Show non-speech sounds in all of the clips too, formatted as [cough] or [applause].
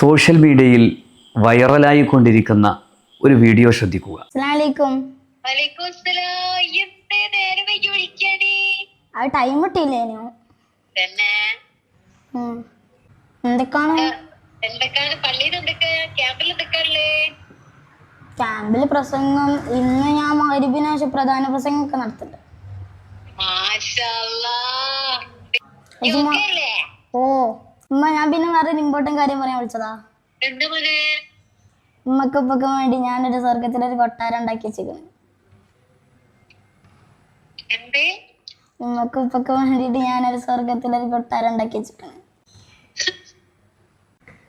Social മീഡിയയിൽ വൈറലായി കൊണ്ടിരിക്കുന്ന ഒരു വീഡിയോ ശ്രദ്ധിക്കുക. ടൈം കിട്ടിയില്ലേനു. എന്തൊക്കെയാണ് ക്യാമ്പിൽ പ്രസംഗം. ഇന്ന് ഞാൻ മകരിബിന് ശേഷം പ്രധാന പ്രസംഗം ഒക്കെ നടത്തുന്നുണ്ട്? ഓ. ഉമ്മ ഞാൻ പിന്നെ വേറെ ഇമ്പോർട്ടന്റ് കാര്യം പറയാൻ വിളിച്ചതാ. എന്ത് മോനെ? ഉമ്മക്ക് ഉപ്പക്ക് വേണ്ടി ഞാനൊരു സ്വർഗത്തിലൊരു കൊട്ടാരം ഉണ്ടാക്കി വെച്ചേക്കുന്നു എന്തേ? വേണ്ടിട്ട് ഉപ്പക്ക് വേണ്ടിയിട്ട് ഞാനൊരു സ്വർഗത്തിലൊരു കൊട്ടാരം ഉണ്ടാക്കി വെച്ചിട്ടുണ്ട്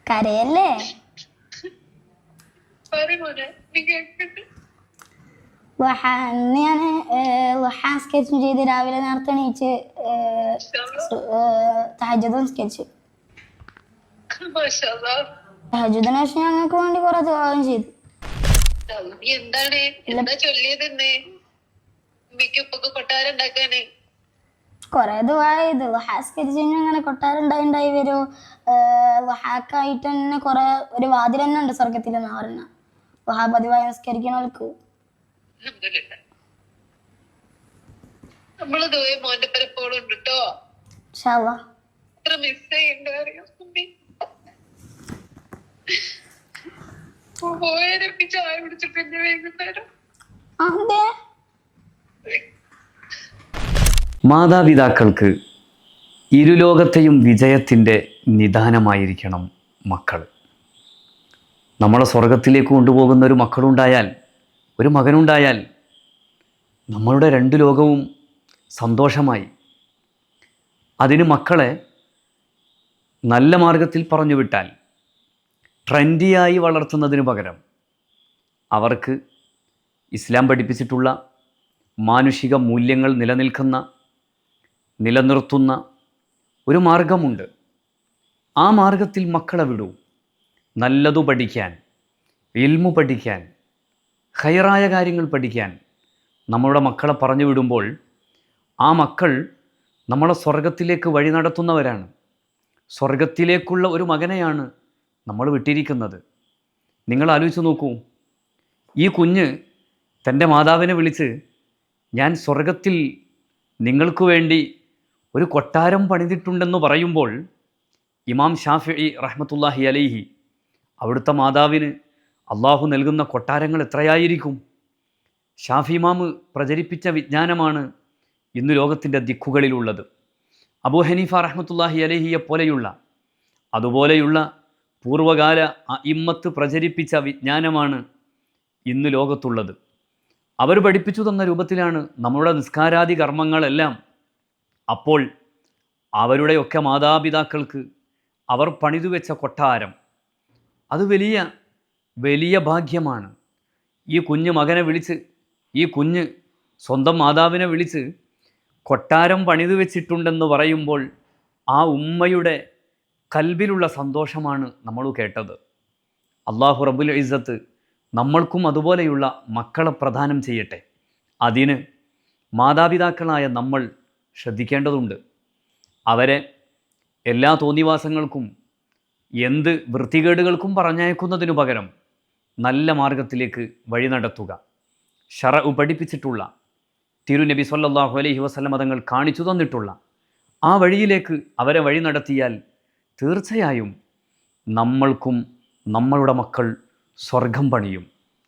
കരയല്ലേ? ഞാൻ ഇന്ന് ഞാൻ സ്കെച്ചും ചെയ്ത് രാവിലെ നേരത്തെ എണീച്ച് തഹജതും സ്കെച്ച് [laughs] ശേഷം ഞങ്ങൾക്ക് വേണ്ടി കുറെ ത്യാഗം ചെയ്തു. എന്താണ്? എന്താ ചൊല്ലിയത് കൊറേ ഉപ്പൊക്കെ കൊട്ടാരം ഉണ്ടാക്കാന്. കുറെ ദുആ ചെയ്തു. ലുഹ സ്കെച്ച് കഴിഞ്ഞാൽ അങ്ങനെ കൊട്ടാരം ഉണ്ടായി ഉണ്ടായി വരും. ലുഹാക്കായിട്ട് തന്നെ കൊറേ ഒരു വാതിൽ തന്നെ ഉണ്ട് സ്വർഗത്തിൽ എന്ന് പറഞ്ഞ ലുഹ പതിവായി നിസ്കരിക്കണവർക്ക്. നമ്മൾ ദോയ മോന്റെ പരപ്പോഴും ഉണ്ട് കേട്ടോ മിസ് ചെയ്യണ്ട പിന്നെ മാതാപിതാക്കൾക്ക് ഇരുലോകത്തെയും വിജയത്തിന്റെ നിദാനമായിരിക്കണം മക്കൾ നമ്മളെ സ്വർഗത്തിലേക്ക് കൊണ്ടുപോകുന്ന ഒരു മക്കളുണ്ടായാൽ ഒരു മകനുണ്ടായാൽ നമ്മളുടെ രണ്ട് ലോകവും സന്തോഷമായി. അതിന് മക്കളെ നല്ല മാർഗത്തിൽ പറഞ്ഞു വിട്ടാൽ ട്രെൻഡിയായി വളർത്തുന്നതിന് പകരം അവർക്ക് ഇസ്ലാം പഠിപ്പിച്ചിട്ടുള്ള മാനുഷിക മൂല്യങ്ങൾ നിലനിൽക്കുന്ന നിലനിർത്തുന്ന ഒരു മാർഗമുണ്ട്. ആ മാർഗത്തിൽ മക്കളെ വിടൂ. നല്ലതു പഠിക്കാൻ ഇൽമു പഠിക്കാൻ ഹൈറായ കാര്യങ്ങൾ പഠിക്കാൻ നമ്മളുടെ മക്കളെ പറഞ്ഞു വിടുമ്പോൾ ആ മക്കൾ നമ്മളെ സ്വർഗത്തിലേക്ക് വഴി നടത്തുന്നവരാണ്. സ്വർഗത്തിലേക്കുള്ള ഒരു മകനെയാണ് നമ്മൾ വിട്ടിരിക്കുന്നത്. നിങ്ങൾ ആലോചിച്ച് നോക്കൂ. ഈ കുഞ്ഞ് തന്റെ മാതാവിനെ വിളിച്ച് ഞാൻ സ്വർഗത്തിൽ നിങ്ങൾക്ക് വേണ്ടി ഒരു കൊട്ടാരം പണിതിട്ടുണ്ടെന്ന് പറയുമ്പോൾ ഇമാം ഷാഫി റഹ്മത്തുല്ലാഹി അലൈഹി അവിടുത്തെ മാതാവിന് അള്ളാഹു നൽകുന്ന കൊട്ടാരങ്ങൾ എത്രയായിരിക്കും? ഷാഫി ഇമാമ് പ്രചരിപ്പിച്ച വിജ്ഞാനമാണ് ഇന്ന് ലോകത്തിന്റെ ദിക്കുകളിലുള്ളത്. അബൂ ഹനീഫ റഹ്മത്തുല്ലാഹി അലഹിയെ പോലെയുള്ള അതുപോലെയുള്ള പൂർവകാല ഇമ്മത്ത് പ്രചരിപ്പിച്ച വിജ്ഞാനമാണ് ഇന്ന് ലോകത്തുള്ളത്. അവർ പഠിപ്പിച്ചു തന്ന രൂപത്തിലാണ് നമ്മുടെ നിസ്കാരാദി കർമ്മങ്ങളെല്ലാം. അപ്പോൾ അവരുടെയൊക്കെ മാതാപിതാക്കൾക്ക് അവർ പണിതു വെച്ച കൊട്ടാരം. അത് വലിയ വലിയ ഭാഗ്യമാണ്. ഈ കുഞ്ഞ് മകനെ വിളിച്ച് ഈ കുഞ്ഞ് സ്വന്തം മാതാവിനെ വിളിച്ച് കൊട്ടാരം പണിതു വെച്ചിട്ടുണ്ടെന്ന് പറയുമ്പോൾ ആ ഉമ്മയുടെ കൽബിലുള്ള സന്തോഷമാണ് നമ്മൾ കേട്ടത്. അള്ളാഹു റബുൽ ഇസ്സത്ത് നമ്മൾക്കും അതുപോലെയുള്ള മക്കളെ പ്രദാനം ചെയ്യട്ടെ. അതിന് മാതാപിതാക്കളായ നമ്മൾ ശ്രദ്ധിക്കേണ്ടതുണ്ട്. അവരെ എല്ലാ തോന്നിവാസങ്ങൾക്കും എന്ത് വൃത്തികേടുകൾക്കും പറഞ്ഞയക്കുന്നതിനു പകരം നല്ല മാർഗത്തിലേക്ക് വഴി നടത്തുക. ഷറ പഠിപ്പിച്ചിട്ടുള്ള തിരുനബി സല്ലാഹു അലൈഹി വസല്ലം മതങ്ങൾ കാണിച്ചു തന്നിട്ടുള്ള ആ വഴിയിലേക്ക് അവരെ വഴി നടത്തിയാൽ തീർച്ചയായും നമ്മൾക്കും നമ്മളുടെ മക്കൾ സ്വർഗം പണിയും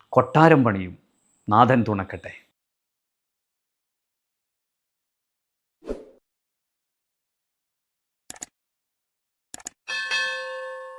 കൊട്ടാരം പണിയും. നാഥൻ തുണക്കട്ടെ.